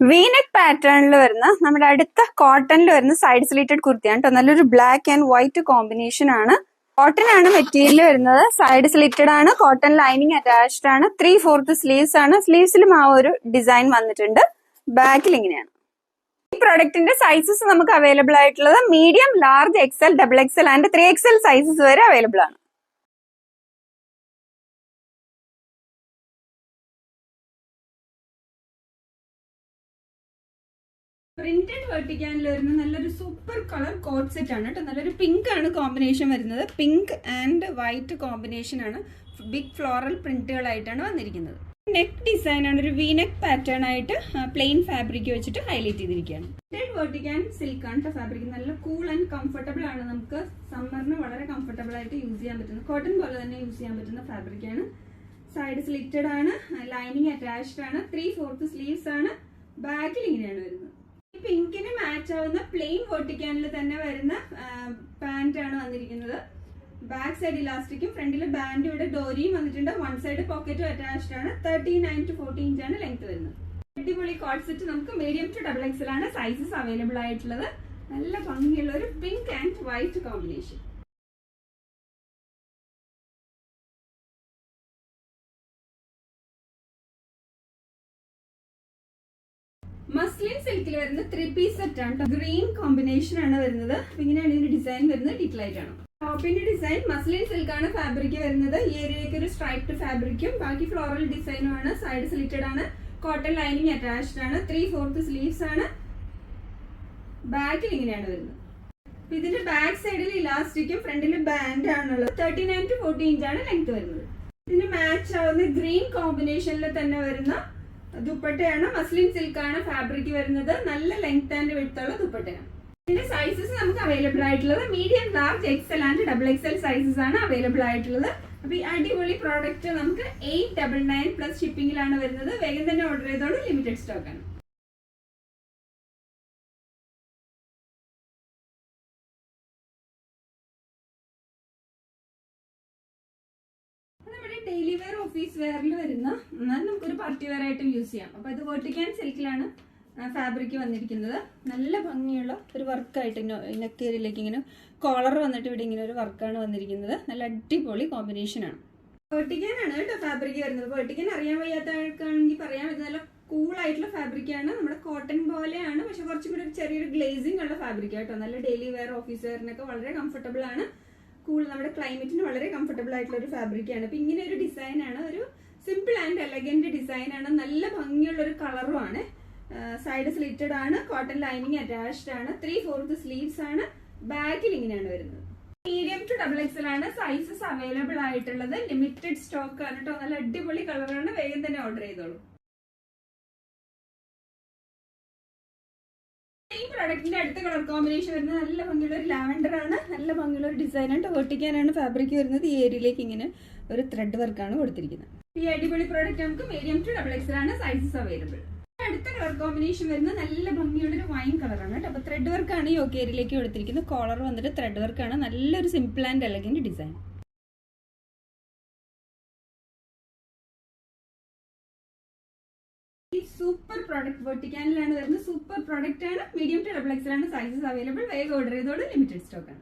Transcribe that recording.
വീനെക് പാറ്റേണിൽ വരുന്ന നമ്മുടെ അടുത്ത കോട്ടണിൽ വരുന്ന സൈഡ് സ്ലീറ്റഡ് കുർത്തിയാണ് കേട്ടോ. നല്ലൊരു ബ്ലാക്ക് ആൻഡ് വൈറ്റ് കോമ്പിനേഷൻ ആണ്. കോട്ടൺ ആണ് മെറ്റീരിയൽ വരുന്നത്. സൈഡ് സ്ലിറ്റഡ് ആണ്. കോട്ടൺ ലൈനിങ് അറ്റാച്ച്ഡ് ആണ്. ത്രീ ഫോർത്ത് സ്ലീവ്സ് ആണ്. സ്ലീവ്സിലും ആ ഒരു ഡിസൈൻ വന്നിട്ടുണ്ട്. ബാക്കിൽ ഇങ്ങനെയാണ്. ഈ പ്രൊഡക്റ്റിന്റെ സൈസസ് നമുക്ക് അവൈലബിൾ ആയിട്ടുള്ളത് medium large XL double XL and three XL sizes വരെ അവൈലബിൾ ആണ്. പ്രിന്റഡ് വെർട്ടിക്കാനിൽ വരുന്ന നല്ലൊരു സൂപ്പർ കളർ കോട്ട് സെറ്റ് ആണ് കേട്ടോ നല്ലൊരു പിങ്ക് ആണ് കോമ്പിനേഷൻ വരുന്നത്. പിങ്ക് ആൻഡ് വൈറ്റ് കോമ്പിനേഷൻ ആണ് ബിഗ് ഫ്ലോറൽ പ്രിന്റുകളായിട്ടാണ് വന്നിരിക്കുന്നത്. നെക്ക് ഡിസൈൻ ആണ് ഒരു വീനെക്ക് പാറ്റേൺ ആയിട്ട് പ്ലെയിൻ ഫാബ്രിക് വെച്ചിട്ട് ഹൈലൈറ്റ് ചെയ്തിരിക്കുകയാണ്. പ്രിന്റഡ് വെർട്ടിക്കാൻ സിൽക്ക് ആണ് ഫാബ്രിക് നല്ല കൂൾ ആൻഡ് കംഫർട്ടബിൾ ആണ് നമുക്ക് സമ്മറിന് വളരെ കംഫർട്ടബിൾ ആയിട്ട് യൂസ് ചെയ്യാൻ പറ്റുന്ന കോട്ടൺ പോലെ തന്നെ യൂസ് ചെയ്യാൻ പറ്റുന്ന ഫാബ്രിക് ആണ്. സൈഡ് സ്ലിറ്റഡ് ആണ് ലൈനിങ് അറ്റാച്ച്ഡ് ആണ്. ത്രീ ഫോർത്ത് സ്ലീവ്സ് ആണ്. ബാക്കിൽ ഇങ്ങനെയാണ് വരുന്നത്. പിങ്കിന് മാച്ച് ആവുന്ന പ്ലെയിൻ വെർട്ടിക്കാനിൽ തന്നെ വരുന്ന പാന്റ് ആണ് വന്നിരിക്കുന്നത്. ബാക്ക് സൈഡ് ഇലാസ്റ്റിക്കും ഫ്രണ്ടിൽ ബാൻഡ് ഇവിടെ ഡോരിയും വന്നിട്ടുണ്ട്. വൺ സൈഡ് പോക്കറ്റും അറ്റാച്ച്ഡ് ആണ്. Thirty nine to forty inch ആണ് ലെങ്ത് വരുന്നത്. അടിപൊളി കോട്ട് സെറ്റ് നമുക്ക് മീഡിയം ടു ഡബിൾ എക്സൽ ആണ് സൈസസ് അവൈലബിൾ ആയിട്ടുള്ളത്. നല്ല ഭംഗിയുള്ള ഒരു pink and white combination muslin സിൽക്കിൽ വരുന്ന ത്രീ പീസ് സെറ്റ് ആണ് ഗ്രീൻ കോമ്പിനേഷൻ ആണ് വരുന്നത്. ഇങ്ങനെയാണ് ഇതിന്റെ ഡിസൈൻ വരുന്നത്. ഡീറ്റെയിൽ ആണ് ടോപ്പിന്റെ ഡിസൈൻ മസ്ലിൻ സിൽക്ക് ആണ് ഫാബ്രിക് വരുന്നത്. ഈ ഏരിയയ്ക്ക് ഒരു സ്ട്രൈപ്ഡ് ഫാബ്രിക്കും ബാക്കി ഫ്ലോറൽ ഡിസൈനും ആണ്. സൈഡ് സ്ലിറ്റഡ് ആണ്. കോട്ടൺ ലൈനിങ് അറ്റാച്ച്ഡ് ആണ്. ത്രീ ഫോർത്ത് സ്ലീവ്സ് ആണ് ബാക്കിൽ ഇങ്ങനെയാണ് വരുന്നത്. ഇതിന്റെ ബാക്ക് സൈഡിൽ ഇലാസ്റ്റിക്കും ഫ്രണ്ടിൽ ബാൻഡ് ആണുള്ളത്. Thirty nine to forty inch ആണ് ലെങ്ത് വരുന്നത്. ഇതിന് മാച്ച് ആവുന്ന ഗ്രീൻ കോമ്പിനേഷനിൽ തന്നെ വരുന്ന ദുപ്പട്ടയാണ്. മസ്ലിൻ സിൽക്ക് ആണ് ഫാബ്രിക് വരുന്നത്. നല്ല ലെങ്ത് ആൻഡ് വിടുത്തുള്ള ദുപ്പട്ടയാണ്. ഇതിന്റെ സൈസസ് നമുക്ക് അവൈലബിൾ ആയിട്ടുള്ളത് medium large XL and double XL sizes ആണ് അവൈലബിൾ ആയിട്ടുള്ളത്. അപ്പൊ ഈ അടിപൊളി പ്രോഡക്റ്റ് നമുക്ക് എയ്റ്റ് ഡബിൾ നയൻ പ്ലസ് ഷിപ്പിംഗിലാണ് വരുന്നത്. വേഗം തന്നെ ഓർഡർ ചെയ്തോളൂ. Limited stock daily wear office വെയറിൽ വരുന്ന എന്നാൽ നമുക്കൊരു പാർട്ടി വെയർ ആയിട്ടും യൂസ് ചെയ്യാം. അപ്പൊ ഇത് വേർട്ടിക്കാൻ സിൽക്കിലാണ് ഫാബ്രിക് വന്നിരിക്കുന്നത്. നല്ല ഭംഗിയുള്ള ഒരു വർക്കായിട്ട് നെക്കേരിയിലേക്ക് ഇങ്ങനെ കോളർ വന്നിട്ട് ഇവിടെ ഇങ്ങനെ ഒരു വർക്കാണ് വന്നിരിക്കുന്നത്. നല്ല അടിപൊളി കോമ്പിനേഷൻ ആണ്. വേർട്ടിക്കാനാണ് കേട്ടോ ഫാബ്രിക് വരുന്നത്. വേർട്ടിക്കാൻ അറിയാൻ വയ്യാത്ത ആൾക്കാണെങ്കിൽ പറയാം. ഇത് നല്ല കൂൾ ആയിട്ടുള്ള ഫാബ്രിക് ആണ്. നമ്മുടെ കോട്ടൺ പോലെയാണ്. പക്ഷെ കുറച്ചും കൂടി ഒരു ചെറിയൊരു ഗ്ലേസിംഗ് ഉള്ള ഫാബ്രിക് കേട്ടോ. നല്ല ഡെയിലി വെയർ ഓഫീസ് വെയറിനൊക്കെ വളരെ കംഫർട്ടബിൾ ആണ്. കൂൾ നമ്മുടെ ക്ലൈമറ്റിന് വളരെ കംഫർട്ടബിൾ ആയിട്ടുള്ള ഒരു ഫാബ്രിക് ആണ്. അപ്പൊ ഇങ്ങനെ ഒരു ഡിസൈൻ ആണ്. ഒരു സിമ്പിൾ ആൻഡ് എലഗന്റ് ഡിസൈൻ ആണ്. നല്ല ഭംഗിയുള്ള ഒരു കളറും ആണ്. സൈഡ് സ്ലിറ്റഡ് ആണ് കോട്ടൺ ലൈനിങ് അറ്റാച്ച്ഡ് ആണ്. ത്രീ ഫോർത്ത് സ്ലീവ്സ് ആണ്. ബാക്കിൽ ഇങ്ങനെയാണ് വരുന്നത്. മീഡിയം ടു ഡബിൾ എക്സൽ ആണ്. സൈസസ് അവൈലബിൾ ആയിട്ടുള്ളത്. ലിമിറ്റഡ് സ്റ്റോക്ക് ആണ് കേട്ടോ നല്ല അടിപൊളി കളറാണ് വേഗം തന്നെ ഓർഡർ ചെയ്തോളൂ. ഈ പ്രൊഡക്റ്റിന്റെ അടുത്ത കളർ കോമ്പിനേഷൻ വരുന്നത് നല്ല ഭംഗിയുള്ള ഒരു ലാവൻഡർ ആണ്. നല്ല ഭംഗിയുള്ള ഒരു ഡിസൈൻ ആണ് വെട്ടിക്കാനാണ് ഫാബ്രിക് വരുന്നത്. ഈ ഏരിയയിലേക്ക് ഇങ്ങനെ ഒരു ത്രെഡ് വർക്കാണ് കൊടുത്തിരിക്കുന്നത്. ഈ അടിപൊളി പ്രോഡക്റ്റ് നമുക്ക് മീഡിയം ടു ഡബിൾ എക്സൽ ആണ് സൈസസ് അവൈലബിൾ അടുത്ത കളർ കോമ്പിനേഷൻ വരുന്നത് നല്ല ഭംഗിയുള്ള ഒരു വൈൻ കളറാണ് കേട്ടോ. അപ്പൊ ത്രെഡ് വർക്കാണ് ഈ ഏരിയയിലേക്ക് കൊടുത്തിരിക്കുന്നത്. കോളർ വന്നിട്ട് ത്രെഡ് വർക്കാണ് നല്ലൊരു simple and elegant design super product വെർട്ടിക്കാനിലാണ് വരുന്നത്. സൂപ്പർ പ്രോഡക്റ്റ് ആണ്. മീഡിയം ടു ഡബിൾ എക്സൽ ആണ് സൈസസ് അവൈലബിൾ വേഗം ഓർഡർ ചെയ്തോട് ലിമിറ്റഡ് സ്റ്റോക്ക് ആണ്.